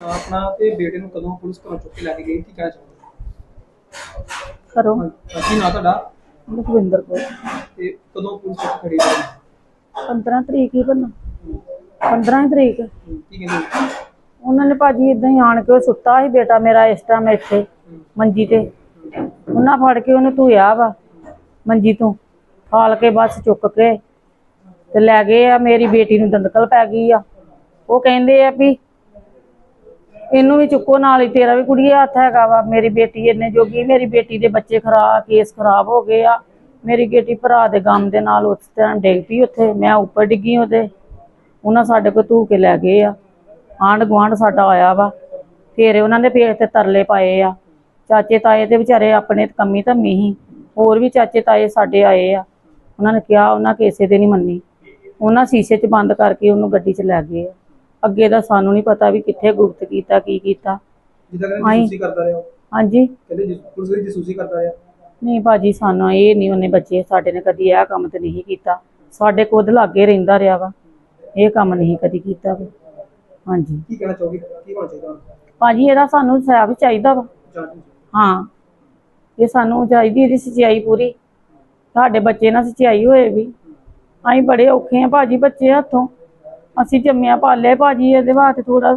ਆਪਣਾ ਤੇ ਬੇਟੇ ਨੂੰ ਕਦੋਂ ਪੁਲਿਸ ਘਰੋਂ ਚੁੱਕ ਕੇ ਲੈ ਕੇ ਗਈ ਕੀ ਕਹਿਣਾ ਚਾਹੁੰਦੇ ਕਰੋ ਹਾਂ, ਕੀ ਨਾਂ ਤੁਹਾਡਾ? ਲਖਵਿੰਦਰ ਕੋ ਤੇ ਕਦੋਂ ਪੁਲਿਸ ਚੁੱਕ ਖੜੀ ਹੋਈ? 15 ਤਰੀਕ ਹੀ ਬੰਨਾ 15 ਹੀ ਤਰੀਕ। ਕੀ ਕਹਿੰਦੇ ਉਹਨਾਂ ਨੇ ਭਾਜੀ ਇਦਾਂ ਹੀ ਆਣ ਕੇ ਉਹ ਸੁੱਤਾ ਸੀ ਬੇਟਾ ਮੇਰਾ ਇਸ ਟਾਈਮ ਇੱਥੇ ਮੰਜੀ ਤੇ। ਉਹਨਾਂ ਫੜ ਕੇ ਉਹਨੂੰ ਧੋਇਆ ਵਾ ਮੰਜੀ ਤੋਂ। ਖਾਲ ਕੇ ਬਸ ਚੁੱਕ ਕੇ ਤੇ ਲੈ ਗਏ ਆ ਮੇਰੀ ਬੇਟੀ ਨੂੰ ਦੰਦਕਲ ਪੈ ਗਈ ਆ। ਉਹ ਕਹਿੰਦੇ ਆ ਵੀ ਇਹਨੂੰ ਵੀ ਚੁੱਕੋ, ਨਾਲ ਹੀ ਤੇਰਾ ਵੀ ਕੁੜੀਏ ਹੱਥ ਹੈਗਾ ਵਾ। ਮੇਰੀ ਬੇਟੀ ਇੰਨੇ ਜੋਗੀ, ਮੇਰੀ ਬੇਟੀ ਦੇ ਬੱਚੇ ਖਰਾਬ ਕੇਸ ਖਰਾਬ ਹੋ ਗਏ ਆ। ਮੇਰੀ ਬੇਟੀ ਭਰਾ ਦੇ ਗਮ ਦੇ ਨਾਲ ਉਸ ਟਾਈਮ ਡਿੱਗ ਪਈ ਉੱਥੇ। ਮੈਂ ਉੱਪਰ ਡਿੱਗੀ ਉਹਦੇ। ਉਹਨਾਂ ਸਾਡੇ ਕੋਲ ਧੂ ਕੇ ਲੈ ਗਏ ਆ। ਆਂਢ ਗੁਆਂਢ ਸਾਡਾ ਆਇਆ ਵਾ। ਫੇਰ ਉਹਨਾਂ ਦੇ ਪੇਟ ਤੇ ਤਰਲੇ ਪਾਏ ਆ। ਚਾਚੇ ਤਾਏ ਤੇ ਵਿਚਾਰੇ ਆਪਣੇ ਕੰਮੀ ਧੰਮੀ ਸੀ। ਹੋਰ ਵੀ ਚਾਚੇ ਤਾਏ ਸਾਡੇ ਆਏ ਆ। ਉਹਨਾਂ ਨੇ ਕਿਹਾ, ਉਹਨਾਂ ਕਿਸੇ ਦੇ ਨਹੀਂ ਮੰਨੀ। ਉਹਨਾਂ ਸ਼ੀਸ਼ੇ 'ਚ ਬੰਦ ਕਰਕੇ ਉਹਨੂੰ ਗੱਡੀ 'ਚ ਲੈ ਗਏ ਆ। ਅੱਗੇ ਦਾ ਸਾਨੂੰ ਨਹੀਂ ਪਤਾ ਵੀ ਕਿੱਥੇ ਗੁਪਤ ਕੀਤਾ ਕੀ ਕੀਤਾ। ਜਿੱਦਾਂ ਕਹਿੰਦੇ ਆਈ। ਜਸੂਸੀ ਕਰਦਾ ਰਿਹਾ ਉਹ। ਹਾਂਜੀ। ਕਹਿੰਦੇ ਜਿਸ- ਪੁਲਿਸ ਦੀ ਜਸੂਸੀ ਕਰਦਾ ਰਿਹਾ। ਨਹੀਂ ਭਾਜੀ ਸਾਨੂੰ ਇਹ ਨਹੀਂ ਉਹਨੇ ਬੱਚੇ ਸਾਡੇ ਨੇ ਕਦੀ ਇਹ ਕੰਮ ਤੇ ਨਹੀਂ ਕੀਤਾ। ਸਾਡੇ ਕੋਲ ਲਾਗੇ ਰਹਿੰਦਾ ਰਿਹਾ ਵਾ। ਇਹ ਕੰਮ ਨਹੀਂ ਕਦੀ ਕੀਤਾ ਵਾ। ਹਾਂਜੀ। ਕੀ ਕਹਿਣਾ ਚਾਹੋਗੇ? ਕੀ ਹੋਣਾ ਚਾਹੀਦਾ? ਭਾਜੀ ਇਹਦਾ ਸਾਨੂੰ ਸਾਫ਼ ਚਾਹੀਦਾ ਵਾ। ਹਾਂ। ਇਹ ਸਾਨੂੰ ਚਾਹੀਦੀ ਇਹਦੀ ਸਚਾਈ ਪੂਰੀ। ਸਾਡੇ ਬੱਚੇ ਨਾਲ ਸਚਾਈ ਹੋਏ ਵੀ। ਅਸੀਂ ਬੜੇ ਔਖੇ ਆ ਭਾਜੀ ਬੱਚੇ ਹੱਥੋਂ। ਅਸੀਂ ਜੰਮਿਆ ਪਾਲੇ ਭਾਜੀ ਇਹਦੇ ਵਾਸਤੇ ਥੋੜਾ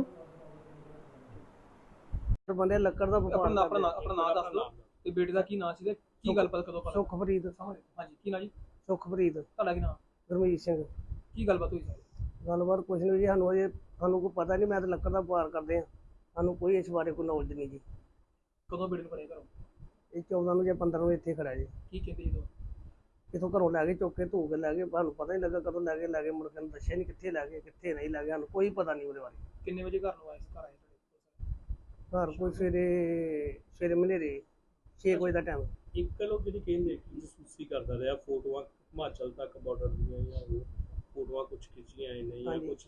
ਬੰਦੇ ਲੱਕੜ ਦਾ ਆਪਣਾ ਵਪਾਰ ਨਾਂ- ਆਪਣਾ ਨਾਂ- ਆਪਣਾ ਨਾਮ ਦੱਸ ਦਿਓ। ਤੇ ਬੇਟੇ ਦਾ ਕੀ ਨਾਂ ਸੀ ਤੇ ਕੀ ਗੱਲਬਾਤ ਕਦੋਂ ਪਤਾ ਸੁਖਪ੍ਰੀਤ ਹਾਂਜੀ ਕੀ ਨਾਂ ਜੀ? ਸੁਖਪ੍ਰੀਤ। ਤੁਹਾਡਾ ਕੀ ਨਾਂ? ਗੁਰਮੀਤ ਸਿੰਘ। ਕੀ ਗੱਲਬਾਤ ਹੋਈ? ਸੀ ਗੱਲਬਾਤ ਕੁਛ ਨਹੀਂ ਜੀ ਸਾਨੂੰ ਅਜੇ ਸਾਨੂੰ ਕੋਈ ਪਤਾ ਨਹੀਂ ਮੈਂ ਤਾਂ ਲੱਕੜ ਦਾ ਵਪਾਰ ਕਰਦੇ ਆ ਸਾਨੂੰ ਕੋਈ ਇਸ ਬਾਰੇ ਕੋਈ ਨੌਲੇਜ ਨਹੀਂ ਜੀ। ਕਦੋਂ ਬੇਟੇ ਨੂੰ ਪਰੇ ਕਰੋ ਇਹ 14 ਨੂੰ ਜਾਂ 15 ਨੂੰ ਇੱਥੇ ਖੜਾ ਜੀ। ਕੀ ਕਹਿੰਦੇ ਜਦੋਂ ਕਿਥੋਂ ਘਰੋਂ ਲੈ ਕੇ ਚੁੱਕ ਕੇ ਧੂ ਕੇ ਲੈ ਗਏ ਸਾਨੂੰ ਪਤਾ ਨਹੀਂ ਲੱਗਾ ਕਦੋਂ ਲੈ ਕੇ ਲੈ ਗਏ ਮੁੜ ਕੇ ਦੱਸਿਆ ਨਹੀਂ ਕਿੱਥੇ ਲੈ ਗਏ ਕਿੱਥੇ ਨਹੀਂ ਲੈ ਗਏ ਸਾਨੂੰ ਕੋਈ ਪਤਾ ਨਹੀਂ ਉਹਦੇ ਬਾਰੇ। ਕਿੰਨੇ ਵਜੇ ਘਰ ਨੂੰ ਆਏ ਘਰ ਆਏ ਤੁਹਾਡੇ ਘਰ ਕੋਈ ਸਵੇਰੇ ਸਵੇਰੇ ਮਨੇਰੇ 6 ਵਜੇ ਦਾ ਟਾਈਮ ਇੱਕ ਲੋਕ ਜਿਹੜੀ ਕਹਿੰਦੇ ਕਿ ਜਸੂਸੀ ਕਰਦਾ ਰਿਹਾ ਫੋਟੋਆਂ ਹਿਮਾਚਲ ਤੱਕ ਬਾਰਡਰ ਦੀਆਂ ਜਾਂ ਉਹ ਫੋਟੋਆਂ ਕੁਝ ਖਿੱਚੀਆਂ ਨੇ ਜਾਂ ਹਾਂਜੀ। ਕੁਝ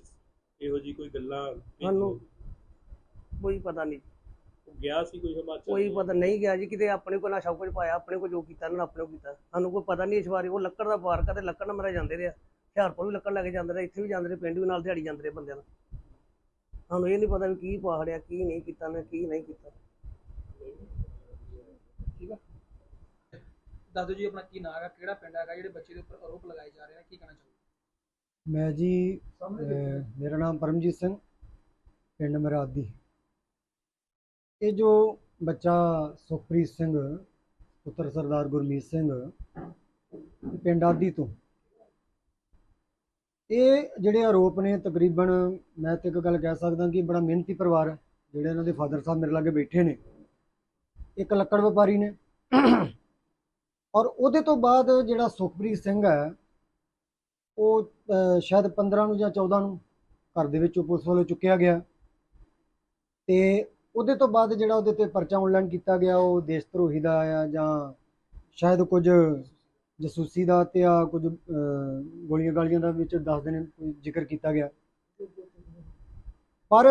ਇਹੋ ਜੀ ਕੋਈ ਗੱਲਾਂ ਸਾਨੂੰ ਕੋਈ ਪਤਾ ਨਹੀਂ। ਗਿਆ ਸੀ ਕੋਈ ਹਿਮਾਚਲ ਕੋਈ ਪਤਾ ਨਹੀਂ ਗਿਆ ਜੀ ਕਿਤੇ ਆਪਣੇ ਕੋਲ ਨਾ ਸਭ ਕੁਝ ਪਾਇਆ ਆਪਣੇ ਕੋਲ ਜੋ ਕੀਤਾ ਨੇ ਆਪਣੇ ਕੋਲ ਕੀਤਾ। ਸਾਨੂੰ ਕੋਈ ਪਤਾ ਨਹੀਂ ਇਸ ਬਾਰੇ ਉਹ ਲੱਕੜ ਦਾ ਪਾਰਕ ਆ ਤੇ ਲੱਕੜ ਨਾਲ ਮਰਾ ਜਾਂਦੇ ਰਹੇ ਆ। ਹੁਸ਼ਿਆਰਪੁਰ ਵੀ ਲੱਕੜ ਲੈ ਕੇ ਜਾਂਦੇ ਰਹੇ ਇੱਥੇ ਵੀ ਜਾਂਦੇ ਰਹੇ ਪਿੰਡ ਵੀ ਨਾਲ ਦਿਹਾੜੀ ਜਾਂਦੇ ਰਹੇ ਬੰਦਿਆਂ ਨਾਲ। ਸਾਨੂੰ ਇਹ ਨਹੀਂ ਪਤਾ ਵੀ ਕੀ ਪਹਾੜਿਆ ਕੀ ਨਹੀਂ ਕੀਤਾ ਨੇ ਕੀ ਨਹੀਂ ਕੀਤਾ। ਠੀਕ ਆ। ਦੱਸ ਦਿਓ ਜੀ ਆਪਣਾ ਕੀ ਨਾਂ ਹੈਗਾ ਕਿਹੜਾ ਪਿੰਡ ਹੈਗਾ ਜਿਹੜੇ ਬੱਚੇ ਦੇ ਉੱਪਰ ਆਰੋਪ ਲਗਾਏ ਜਾ ਰਹੇ ਨੇ ਕੀ ਕਹਿਣਾ ਚਾਹੋਗੇ? ਮੈਂ ਜੀ ਅਹ, ਮੇਰਾ ਨਾਮ ਪਰਮਜੀਤ ਸਿੰਘ ਪਿੰਡ ਮਰਾਦੀ। ਇਹ ਜੋ ਬੱਚਾ ਸੁਖਪ੍ਰੀਤ ਸਿੰਘ ਪੁੱਤਰ ਸਰਦਾਰ ਗੁਰਮੀਤ ਸਿੰਘ ਪਿੰਡ ਆਦੀ ਤੋਂ ਇਹ ਜਿਹੜੇ ਆਰੋਪ ਨੇ ਤਕਰੀਬਨ ਮੈਂ ਤੇ ਇੱਕ ਗੱਲ ਕਹਿ ਸਕਦਾ ਕਿ ਬੜਾ ਮਿਹਨਤੀ ਪਰਿਵਾਰ ਹੈ ਜਿਹੜੇ ਇਹਨਾਂ ਦੇ ਫਾਦਰ ਸਾਹਿਬ ਮੇਰੇ ਲਾਗੇ ਬੈਠੇ ਨੇ। ਇੱਕ ਲੱਕੜ ਵਪਾਰੀ ਨੇ। ਔਰ ਉਹਦੇ ਤੋਂ ਬਾਅਦ ਜਿਹੜਾ ਸੁਖਪ੍ਰੀਤ ਸਿੰਘ ਹੈ ਉਹ ਸ਼ਾਇਦ 15 ਨੂੰ ਜਾਂ 14 ਨੂੰ ਘਰ ਦੇ ਵਿੱਚੋਂ ਪੁਲਿਸ ਵੱਲੋਂ ਚੁੱਕਿਆ ਗਿਆ। ਤੇ ਉਹਦੇ ਤੋਂ ਬਾਅਦ ਜਿਹੜਾ ਉਹਦੇ ਤੇ ਪਰਚਾ ਆਨਲਾਈਨ ਕੀਤਾ ਗਿਆ, ਉਹ ਦੇਸ਼ ਧਰੋਹੀ ਦਾ ਆ ਜਾਂ ਸ਼ਾਇਦ ਕੁਝ ਜਸੂਸੀ ਦਾ ਤੇ ਆ, ਕੁਝ ਗੋਲੀਆਂ ਗਾਲੀਆਂ ਦਾ ਵਿੱਚ ਦੱਸਦੇ ਨੇ ਕੋਈ ਜ਼ਿਕਰ ਕੀਤਾ ਗਿਆ। ਪਰ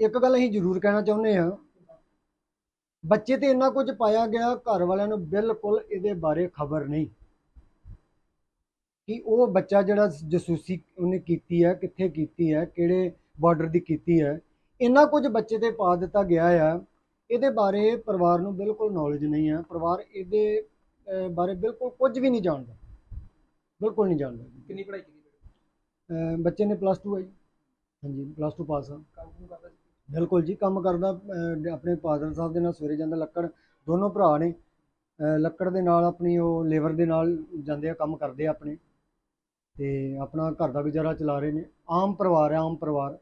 ਇੱਕ ਗੱਲ ਅਸੀਂ ਜ਼ਰੂਰ ਕਹਿਣਾ ਚਾਹੁੰਦੇ ਆ ਬੱਚੇ ਤੇ ਇੰਨਾ ਕੁਝ ਪਾਇਆ ਗਿਆ, ਘਰ ਵਾਲਿਆਂ ਨੂੰ ਬਿਲਕੁਲ ਇਹਦੇ ਬਾਰੇ ਖਬਰ ਨਹੀਂ। ਕਿ ਉਹ ਬੱਚਾ ਜਿਹੜਾ ਜਸੂਸੀ ਉਹਨੇ ਕੀਤੀ ਹੈ, ਕਿੱਥੇ ਕੀਤੀ ਹੈ, ਕਿਹੜੇ ਬਾਰਡਰ ਦੀ ਕੀਤੀ ਹੈ ਇੰਨਾ ਕੁਝ ਬੱਚੇ ਤੇ ਪਾ ਦਿੱਤਾ ਗਿਆ ਆ ਇਹਦੇ ਬਾਰੇ ਪਰਿਵਾਰ ਨੂੰ ਬਿਲਕੁਲ ਨੌਲੇਜ ਨਹੀਂ ਹੈ ਪਰਿਵਾਰ ਇਹਦੇ ਅਹ, ਬਾਰੇ ਬਿਲਕੁਲ ਕੁਝ ਵੀ ਨਹੀਂ ਜਾਣਦਾ ਬਿਲਕੁਲ ਨਹੀਂ ਜਾਣਦਾ। ਕਿੰਨੀ ਪੜ੍ਹਾਈ ਕੀਤੀ ਬੇਟੇ ਅਹ, ਬੱਚੇ ਨੇ ਪਲੱਸ 2 ਹੈ ਜੀ। ਹਾਂਜੀ ਪਲੱਸ 2 ਪਾਸ ਆ। ਕੰਮ ਕੁਮ ਕਰਦਾ ਸੀ? ਬਿਲਕੁਲ ਜੀ ਕੰਮ ਕਰਦਾ ਅਹ, ਆਪਣੇ ਫਾਦਰ ਸਾਹਿਬ ਦੇ ਨਾਲ ਸਵੇਰੇ ਜਾਂਦਾ ਲੱਕੜ ਦੋਨੋਂ ਭਰਾ ਨੇ। ਅਹ, ਲੱਕੜ ਦੇ ਨਾਲ ਆਪਣੀ ਉਹ ਲੇਬਰ ਦੇ ਨਾਲ ਜਾਂਦੇ ਆ ਕੰਮ ਕਰਦੇ ਆ ਆਪਣੇ। ਤੇ ਆਪਣਾ ਘਰ ਦਾ ਗੁਜ਼ਾਰਾ ਚਲਾ ਰਹੇ ਨੇ। ਆਮ ਪਰਿਵਾਰ ਹੈ ਆਮ ਪਰਿਵਾਰ।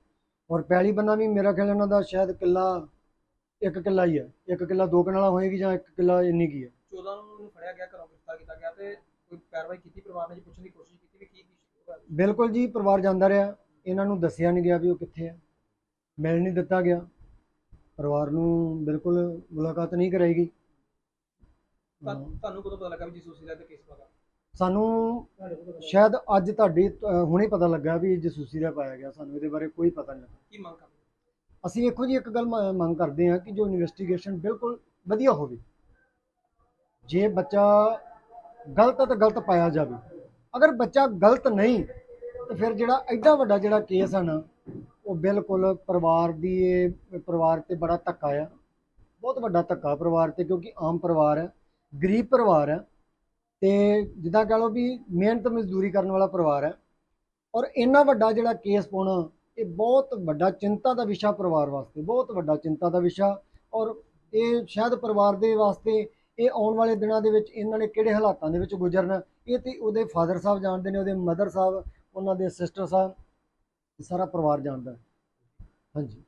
ਔਰ ਪੈਲੀ ਬੰਨਾ ਵੀ ਮੇਰਾ ਖਿਆਲ ਇਹਨਾਂ ਦਾ ਸ਼ਾਇਦ ਕਿੱਲਾ ਇੱਕ ਕਿੱਲਾ ਹੀ ਹੈ ਇੱਕ ਕਿੱਲਾ ਦੋ ਕਨਾਲਾ ਹੋਏਗੀ ਜਾਂ ਇੱਕ ਕਿੱਲਾ ਇੰਨੀ ਕੀ ਹੈ 14 ਨੂੰ ਉਹਨੂੰ ਫੜਿਆ ਗਿਆ ਘਰੋਂ ਗ੍ਰਿਫਤਾਰ ਕੀਤਾ ਗਿਆ ਤੇ ਕੋਈ ਕਾਰਵਾਈ ਕੀਤੀ ਪਰਿਵਾਰ ਨੇ ਜੀ ਪੁੱਛਣ ਦੀ ਕੋਸ਼ਿਸ਼ ਕੀਤੀ ਵੀ ਕੀ ਕੀ ਹੋਇਆ। ਬਿਲਕੁਲ ਜੀ ਪਰਿਵਾਰ ਜਾਂਦਾ ਰਿਹਾ। ਇਹਨਾਂ ਨੂੰ ਦੱਸਿਆ ਨਹੀਂ ਗਿਆ ਵੀ ਉਹ ਕਿੱਥੇ ਹੈ ਮਿਲ ਨਹੀਂ ਦਿੱਤਾ ਗਿਆ। ਪਰਿਵਾਰ ਨੂੰ ਬਿਲਕੁਲ ਮੁਲਾਕਾਤ ਨਹੀਂ ਕਰਾਈ ਤਾਂ ਤੁਹਾਨੂੰ ਕਦੋਂ ਪਤਾ ਲੱਗਾ ਵੀ ਜਸੂਸੀ ਦਾ ਕੇਸ ਪਤਾ ਸਾਨੂੰ ਸ਼ਾਇਦ ਅੱਜ ਤੁਹਾਡੀ ਹੁਣੇ ਪਤਾ ਲੱਗਾ ਵੀ ਇਹ ਜਸੂਸੀ ਦਾ ਪਾਇਆ ਗਿਆ ਸਾਨੂੰ ਇਹਦੇ ਬਾਰੇ ਕੋਈ ਪਤਾ ਨਹੀਂ ਲੱਗਾ। ਕੀ ਮੰਗ ਕਰਦੇ ਅਸੀਂ ਵੇਖੋ ਜੀ ਇੱਕ ਗੱਲ ਮੰਗ ਕਰਦੇ ਹਾਂ ਕਿ ਜੋ ਇਨਵੈਸਟੀਗੇਸ਼ਨ ਬਿਲਕੁਲ ਵਧੀਆ ਹੋਵੇ ਜੇ ਬੱਚਾ ਗਲਤ ਤਾਂ ਗਲਤ ਪਾਇਆ ਜਾਵੇ। ਅਗਰ ਬੱਚਾ ਗਲਤ ਨਹੀਂ ਤੇ ਫਿਰ ਜਿਹੜਾ ਐਡਾ ਵੱਡਾ ਜਿਹੜਾ ਕੇਸ ਹੈ ਨਾ ਉਹ ਬਿਲਕੁਲ ਪਰਿਵਾਰ ਦੀ ਇਹ ਪਰਿਵਾਰ ਤੇ ਬੜਾ ਧੱਕਾ ਆ। ਬਹੁਤ ਵੱਡਾ ਧੱਕਾ ਪਰਿਵਾਰ ਤੇ ਕਿਉਂਕਿ ਆਮ ਪਰਿਵਾਰ ਹੈ ਗਰੀਬ ਪਰਿਵਾਰ ਹੈ ਤੇ ਜਿੱਦਾਂ ਕਹ ਲਓ ਵੀ ਮਿਹਨਤ ਮਜ਼ਦੂਰੀ ਕਰਨ ਵਾਲਾ ਪਰਿਵਾਰ ਹੈ ਔਰ ਇੰਨਾ ਵੱਡਾ ਜਿਹੜਾ ਕੇਸ ਪਾਉਣਾ, ਇਹ ਬਹੁਤ ਵੱਡਾ ਚਿੰਤਾ ਦਾ ਵਿਸ਼ਾ ਪਰਿਵਾਰ ਵਾਸਤੇ, ਬਹੁਤ ਵੱਡਾ ਚਿੰਤਾ ਦਾ ਵਿਸ਼ਾ ਔਰ ਇਹ ਸ਼ਾਇਦ ਪਰਿਵਾਰ ਦੇ ਵਾਸਤੇ ਇਹ ਆਉਣ ਵਾਲੇ ਦਿਨਾਂ ਦੇ ਵਿੱਚ ਇਹਨਾਂ ਨੇ ਕਿਹੜੇ ਹਾਲਾਤਾਂ ਦੇ ਵਿੱਚ ਗੁਜ਼ਰਨਾ, ਇਹ ਤੇ ਉਹਦੇ ਫਾਦਰ ਸਾਹਿਬ ਜਾਣਦੇ ਨੇ, ਉਹਦੇ ਮਦਰ ਸਾਹਿਬ, ਉਹਨਾਂ ਦੇ ਸਿਸਟਰ ਸਾਹਿਬ, ਸਾਰਾ ਪਰਿਵਾਰ ਜਾਣਦਾ ਹਾਂਜੀ।